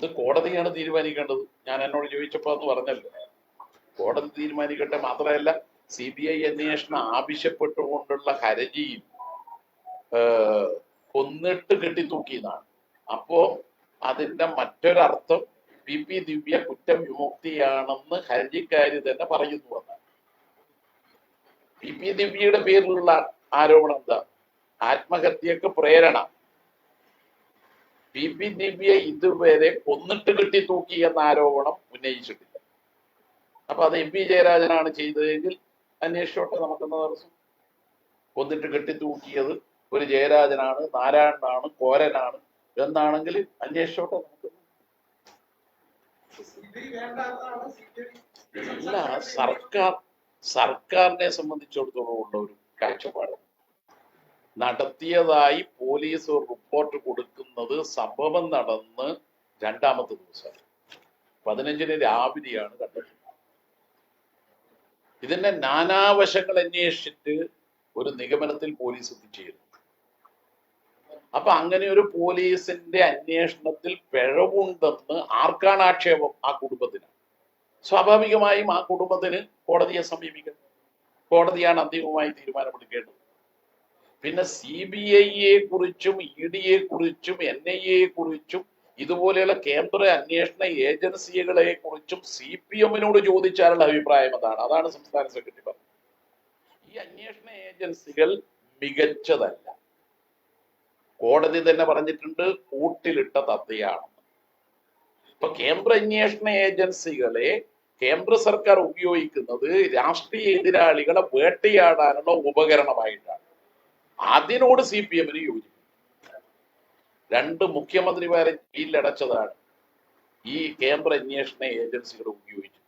അത് കോടതിയാണ് തീരുമാനിക്കേണ്ടത്. ഞാൻ എന്നോട് ചോദിച്ചപ്പോൾ എന്ന് പറഞ്ഞല്ലോ. കോടതി തീരുമാനിക്കട്ടെ മാത്രമല്ല സി ബി ഐ അന്വേഷണം ആവശ്യപ്പെട്ടുകൊണ്ടുള്ള ഹരജിയും കൊന്നിട്ട് കെട്ടിത്തൂക്കിയതാണ്. അപ്പോ അതിന്റെ മറ്റൊരർത്ഥം പി പി ദിവ്യ കുറ്റം വിമുക്തിയാണെന്ന് ഹർജിക്കാരി തന്നെ പറയുന്നു എന്നാണ്. പി പി ദിവ്യയുടെ പേരിലുള്ള ആരോപണം എന്താ? ആത്മഹത്യക്ക് പ്രേരണ. പി പി ദിവ്യ ഇതുവരെ കൊന്നിട്ട് കിട്ടി തൂക്കി എന്ന ആരോപണം ഉന്നയിച്ചിട്ടില്ല. അപ്പൊ അത് എം പി ജയരാജനാണ് ചെയ്തതെങ്കിൽ അന്വേഷിച്ചോട്ടെ നമുക്കെന്ന തടസ്സം കൊന്നിട്ട് കെട്ടി തൂക്കിയത് ഒരു ജയരാജനാണ് നാരായണനാണ് കോരനാണ് എന്നാണെങ്കിൽ അന്വേഷിച്ചോട്ടെ നമുക്ക്. അല്ല സർക്കാർ സർക്കാരിനെ സംബന്ധിച്ചിടത്തോളം ഉള്ള ഒരു കാഴ്ചപ്പാട്. നടത്തിയതായി പോലീസ് റിപ്പോർട്ട് കൊടുക്കുന്നത് സംഭവം നടന്ന് രണ്ടാമത്തെ ദിവസം. പതിനഞ്ചിന് രാവിലെയാണ് കണ്ടത് ഇതിന്റെ നാനാവശങ്ങൾ അന്വേഷിച്ചിട്ട് ഒരു നിഗമനത്തിൽ പോലീസ് എത്തിച്ചേരുന്നു അപ്പൊ അങ്ങനെ ഒരു പോലീസിന്റെ അന്വേഷണത്തിൽ പിഴവുണ്ടെന്ന് ആർക്കാണ് ആക്ഷേപം? ആ കുടുംബത്തിന്. സ്വാഭാവികമായും ആ കുടുംബത്തിന് കോടതിയെ സമീപിക്കണം. കോടതിയാണ് അന്തിമമായി തീരുമാനമെടുക്കേണ്ടത്. പിന്നെ സി ബി ഐയെ കുറിച്ചും ഇ ഡിയെ കുറിച്ചും എൻ ഐ എയെ കുറിച്ചും ഇതുപോലെയുള്ള കേന്ദ്ര അന്വേഷണ ഏജൻസികളെ കുറിച്ചും സി പി എമ്മിനോട് ചോദിച്ചാലുള്ള അഭിപ്രായം അതാണ്. അതാണ് സംസ്ഥാന സെക്രട്ടറി പറഞ്ഞത്. ഈ അന്വേഷണ ഏജൻസികൾ മികച്ചതല്ല. കോടതി തന്നെ പറഞ്ഞിട്ടുണ്ട് കൂട്ടിലിട്ട തത്തയാണ് ഇപ്പൊ കേന്ദ്ര അന്വേഷണ ഏജൻസികളെ കേന്ദ്ര സർക്കാർ ഉപയോഗിക്കുന്നത് രാഷ്ട്രീയ എതിരാളികളെ വേട്ടയാടാനുള്ള ഉപകരണമായിട്ടാണ്. അതിനോട് സി പി എമ്മിന് യോജിക്കും. രണ്ട് മുഖ്യമന്ത്രിമാരെ ജയിലിലടച്ചതാണ് ഈ കേന്ദ്ര അന്വേഷണ ഏജൻസികൾ ഉപയോഗിച്ചു